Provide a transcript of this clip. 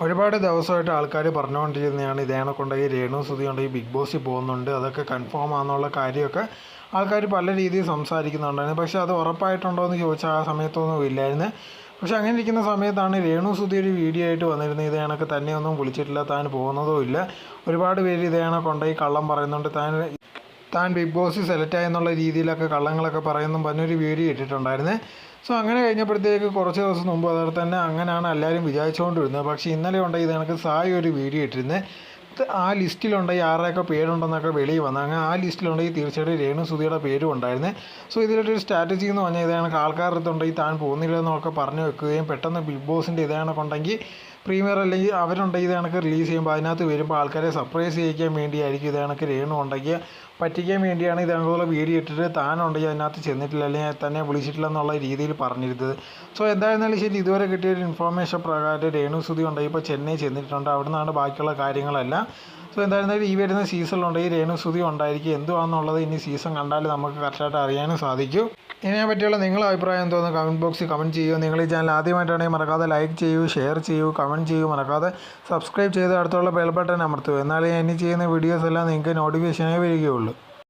ഒരുപാട് ദിവസമായിട്ട് ആൾക്കാർ പറഞ്ഞുകൊണ്ടിരുന്നതാണ് ഇതേണെ കൊണ്ട് രേണു സുതി ഉണ്ടെങ്കിൽ ബിഗ് ബോസിൽ പോകുന്നുണ്ട് അതൊക്കെ കൺഫേം ആണെന്നുള്ള കാര്യമൊക്കെ ആൾക്കാർ പല രീതിയിൽ സംസാരിക്കുന്നുണ്ടായിരുന്നു. പക്ഷേ അത് ഉറപ്പായിട്ടുണ്ടോ എന്ന് ചോദിച്ചാൽ ആ സമയത്തൊന്നും ഇല്ലായിരുന്നു. പക്ഷെ അങ്ങനെ ഇരിക്കുന്ന സമയത്താണ് രേണു സുതി ഒരു വീഡിയോ ആയിട്ട് വന്നിരുന്നത്. ഇതേണൊക്കെ കണക്ക് തന്നെ ഒന്നും വിളിച്ചിട്ടില്ല താൻ പോകുന്നതും ഇല്ല. ഒരുപാട് പേര് ഇതേ കണക്ക് കൊണ്ടുപോയി കള്ളം പറയുന്നുണ്ട്. താൻ താൻ ബിഗ് ബോസ് സെലക്ട് ആയെന്നുള്ള രീതിയിലൊക്കെ കള്ളങ്ങളൊക്കെ പറയുന്നു പറഞ്ഞൊരു വീഡിയോ ഇട്ടിട്ടുണ്ടായിരുന്നേ. സോ അങ്ങനെ കഴിഞ്ഞപ്പോഴത്തേക്ക് കുറച്ച് ദിവസം മുമ്പ് അതുപോലെ തന്നെ അങ്ങനെയാണ് എല്ലാവരും വിചാരിച്ചുകൊണ്ടിരുന്നത് പക്ഷേ ഇന്നലെ ഉണ്ടെങ്കിൽ ഇത് കണക്ക് സായി ഒരു വീഡിയോ ഇട്ടിരുന്നത് ആ ലിസ്റ്റിലുണ്ടെങ്കിൽ ആരുടെയൊക്കെ പേരുണ്ടെന്നൊക്കെ വെളിയിൽ വന്നു. അങ്ങനെ ആ ലിസ്റ്റിലുണ്ടെങ്കിൽ തീർച്ചയായിട്ടും രേണു സുധിയുടെ പേരും ഉണ്ടായിരുന്നു. സോ ഇതിലൊരു സ്ട്രാറ്റജി എന്ന് പറഞ്ഞാൽ ഇതാണ് ആൾക്കാരുടെ അടുത്തുണ്ടെങ്കിൽ താൻ പോകുന്നില്ല എന്നൊക്കെ പറഞ്ഞു വെക്കുകയും പെട്ടെന്ന് ബിഗ് ബോസിന്റെ ഇതാണെന്നുണ്ടെങ്കിൽ പ്രീമിയർ അല്ലെങ്കിൽ അവരുണ്ടെങ്കിൽ ഇത് കണക്ക് റിലീസ് ചെയ്യുമ്പോൾ അതിനകത്ത് വരുമ്പോൾ ആൾക്കാരെ സർപ്രൈസ് ചെയ്യിക്കാൻ വേണ്ടിയായിരിക്കും ഇത് കണക്ക് രേണു ഉണ്ടെങ്കിൽ പറ്റിക്കാൻ വേണ്ടിയാണ് ഇത് കണക്കുള്ള വീഡിയോ ഇട്ടിട്ട് താനുണ്ടെങ്കിൽ അതിനകത്ത് ചെന്നിട്ടില്ല അല്ലെങ്കിൽ തന്നെ വിളിച്ചിട്ടില്ല എന്നുള്ള രീതിയിൽ പറഞ്ഞിരുന്നത്. സോ എന്തായിരുന്നാലും ശരി ഇതുവരെ കിട്ടിയ ഒരു ഇൻഫോർമേഷൻ പ്രകാരം രേണു സുതി ഉണ്ടെങ്കിൽ ഇപ്പോൾ ചെന്നൈ ചെന്നിട്ടുണ്ട്. അവിടെ നിന്നാണ് ബാക്കിയുള്ള കാര്യങ്ങളെല്ലാം സോ എന്തായിരുന്നാലും ഈ വരുന്ന സീസണിലുണ്ടെങ്കിൽ രേണു സുതി ഉണ്ടായിരിക്കും. എന്തുവാണെന്നുള്ളത് ഇനി സീസൺ കണ്ടാൽ നമുക്ക് കറക്റ്റായിട്ട് അറിയാനും സാധിക്കും. ഇതിനെ പറ്റിയുള്ള നിങ്ങളുടെ അഭിപ്രായം എന്തോന്ന് കമന്റ് ബോക്സിൽ കമന്റ് ചെയ്യൂ. നിങ്ങൾ ഈ ചാനൽ ആദ്യമായിട്ടാണെങ്കിൽ മറക്കാതെ ലൈക്ക് ചെയ്യൂ ഷെയർ ചെയ്യൂ കമന്റ് ചെയ്യൂ. മറക്കാതെ സബ്സ്ക്രൈബ് ചെയ്ത് അടുത്തുള്ള ബെൽ ബട്ടൺ അമർത്തൂ. എന്നാലേ ഇനി ചെയ്യുന്ന വീഡിയോസ് എല്ലാം നിങ്ങൾക്ക് നോട്ടിഫിക്കേഷനായി വരികയുള്ളൂ.